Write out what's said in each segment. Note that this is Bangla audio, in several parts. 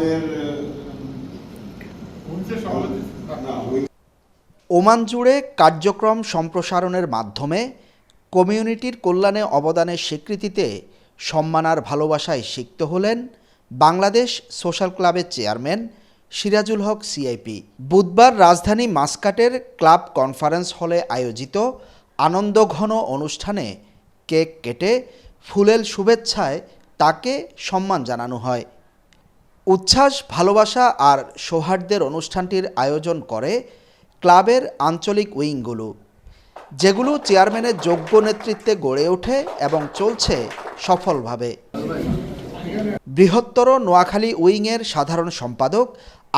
আমাদের ওমান জুড়ে কার্যক্রম সম্প্রসারণের মাধ্যমে কমিউনিটির কল্যাণে অবদানের স্বীকৃতিতে সম্মান আর ভালোবাসায় সিক্ত হলেন বাংলাদেশ সোশ্যাল ক্লাবের চেয়ারম্যান সিরাজুল হক সিআইপি। বুধবার রাজধানী মাসকাটের ক্লাব কনফারেন্স হলে আয়োজিত আনন্দঘন অনুষ্ঠানে কেক কেটে ফুলেল শুভেচ্ছায় তাকে সম্মান জানানো হয়। উচ্ছ্বাস, ভালোবাসা আর সৌহার্দ্যের অনুষ্ঠানটির আয়োজন করে ক্লাবের আঞ্চলিক উইংগুলো, যেগুলো চেয়ারম্যানের যোগ্য নেতৃত্বে গড়ে ওঠে এবং চলছে সফলভাবে। বৃহত্তর নোয়াখালী উইংয়ের সাধারণ সম্পাদক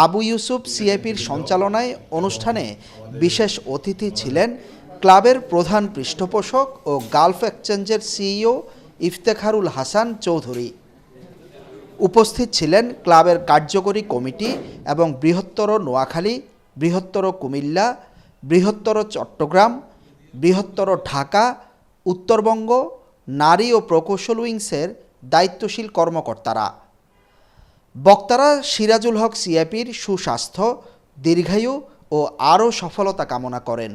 আবু ইউসুফ সিএপির সঞ্চালনায় অনুষ্ঠানে বিশেষ অতিথি ছিলেন ক্লাবের প্রধান পৃষ্ঠপোষক ও গালফ এক্সচেঞ্জের সিইও ইফতেখারুল হাসান চৌধুরী। উপস্থিত ছিলেন ক্লাবের কার্যকরী কমিটি এবং বৃহত্তর নোয়াখালী, বৃহত্তর কুমিল্লা, বৃহত্তর চট্টগ্রাম, বৃহত্তর ঢাকা, উত্তরবঙ্গ, নারী ও প্রকৌশল উইংসের দায়িত্বশীল কর্মকর্তারা। বক্তারা সিরাজুল হক সিএপির সুস্বাস্থ্য, দীর্ঘায়ু ও আরও সফলতা কামনা করেন।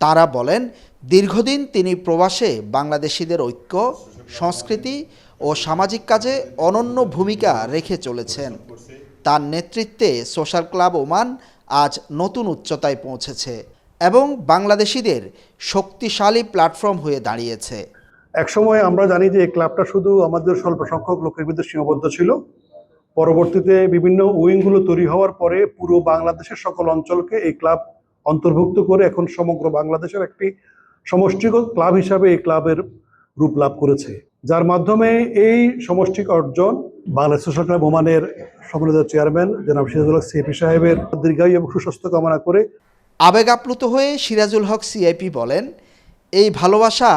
তারা বলেন, দীর্ঘদিন তিনি প্রবাসে বাংলাদেশিদের ঐক্য, সংস্কৃতি ও সামাজিক কাজে অনন্য ভূমিকা রেখে চলেছেন। তার নেতৃত্বে সোশ্যাল ক্লাব ওমান আজ নতুন উচ্চতায় পৌঁছেছে এবং বাংলাদেশিদের শক্তিশালী প্ল্যাটফর্ম হয়ে দাঁড়িয়েছে। একসময় আমরা জানি যে এই ক্লাবটা শুধু আমাদের স্বল্প সংখ্যক লোকের ভিতরে সীমাবদ্ধ ছিল। পরবর্তীতে বিভিন্ন উইংগুলো তৈরি হওয়ার পরে পুরো বাংলাদেশের সকল অঞ্চলকে এই ক্লাব অন্তর্ভুক্ত করে এখন সমগ্র বাংলাদেশের একটি সমষ্টিগত ক্লাব হিসাবে এই ক্লাবের রূপ লাভ করেছে। যার মাধ্যমে এই সমষ্টিক অর্জন বাংলাদেশ সোশ্যাল ক্লাব ওমানের সম্মানিত চেয়ারম্যান জনাব সিরাজুল হক সিএপি সাহেবের দীর্ঘায়ু এবং সুস্বাস্থ্য কামনা করে আবেগ আপ্লুত হয়ে সিরাজুল হক সিআইপি বলেন এই ভালোবাসা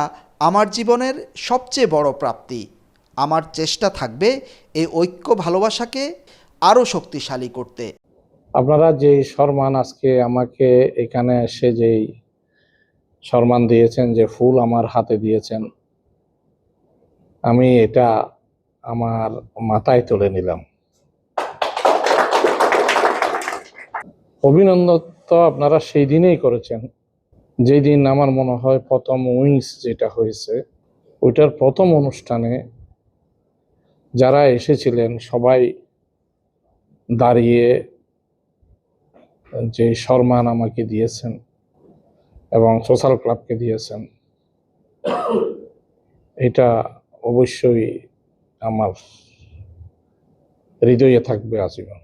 আমার জীবনের সবচেয়ে বড় প্রাপ্তি। আমার চেষ্টা থাকবে এই ঐক্য ভালোবাসাকে আরও শক্তিশালী করতে। আপনারা যেই সম্মান আজকে আমাকে এখানে এসে যেই সম্মান দিয়েছেন যে ফুল আমার হাতে দিয়েছেন আমি এটা আমার মাথায় তুলে নিলাম। অভিনন্দন তো আপনারা সেই দিনেই করেছেন। যেই দিন আমার মনে হয় প্রথম উইংস যেটা হয়েছে, ওইটার প্রথম অনুষ্ঠানে যারা এসেছিলেন, সবাই দাঁড়িয়ে যে সম্মান আমাকে দিয়েছেন এবং সোশ্যাল ক্লাবকে দিয়েছেন, এটা অবশ্যই আমার হৃদয়ে থাকবে আজীবন।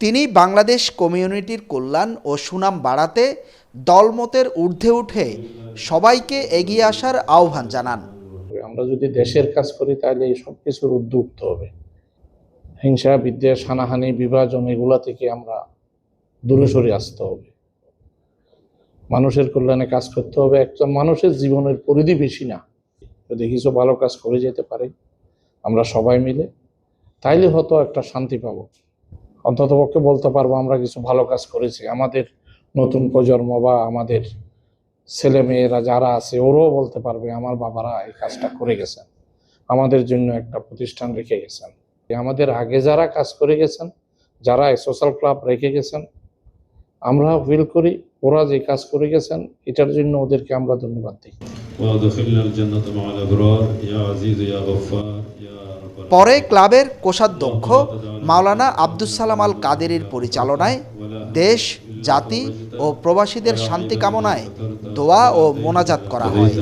তিনি বাংলাদেশ কমিউনিটির কল্যাণ ও সুনাম বাড়াতে দলমতের ঊর্ধ্বে উঠে সবাইকে এগিয়ে আসার আহ্বান জানান। আমরা যদি দেশের কাজ করি তাহলে এই সব কিছুর উদ্যুক্ত হবে। হিংসা বিদ্বেষ হানাহানি বিভাজন এগুলা থেকে আমরা দূরে সরে আসতে হবে। মানুষের কল্যাণে কাজ করতে হবে। একজন মানুষের জীবনের পরিধি বেশি না। যদি কিছু ভালো কাজ করে যেতে পারে, আমরা সবাই মিলে, তাইলে হয়তো একটা শান্তি পাবো। অন্তত পক্ষে বলতে পারব আমরা কিছু ভালো কাজ করেছি। আমাদের নতুন প্রজন্ম বা আমাদের ছেলে মেয়েরা যারা আছে, ওরাও বলতে পারবে, আমার বাবারা এই কাজটা করে গেছেন। আমাদের জন্য একটা প্রতিষ্ঠান রেখে গেছেন। আমাদের আগে যারা কাজ করে গেছেন, যারা সোশ্যাল ক্লাব রেখে গেছেন, আমরা ফিল করি, ওরা যে কাজ করে গেছেন, এটার জন্য ওদেরকে আমরা ধন্যবাদ দিই। পরে ক্লাবের কোষাধ্যক্ষ মাওলানা আব্দুস সালাম আল কাদেরের পরিচালনায় দেশ জাতি ও প্রবাসীদের শান্তি কামনায় দোয়া ও মোনাজাত করা হয়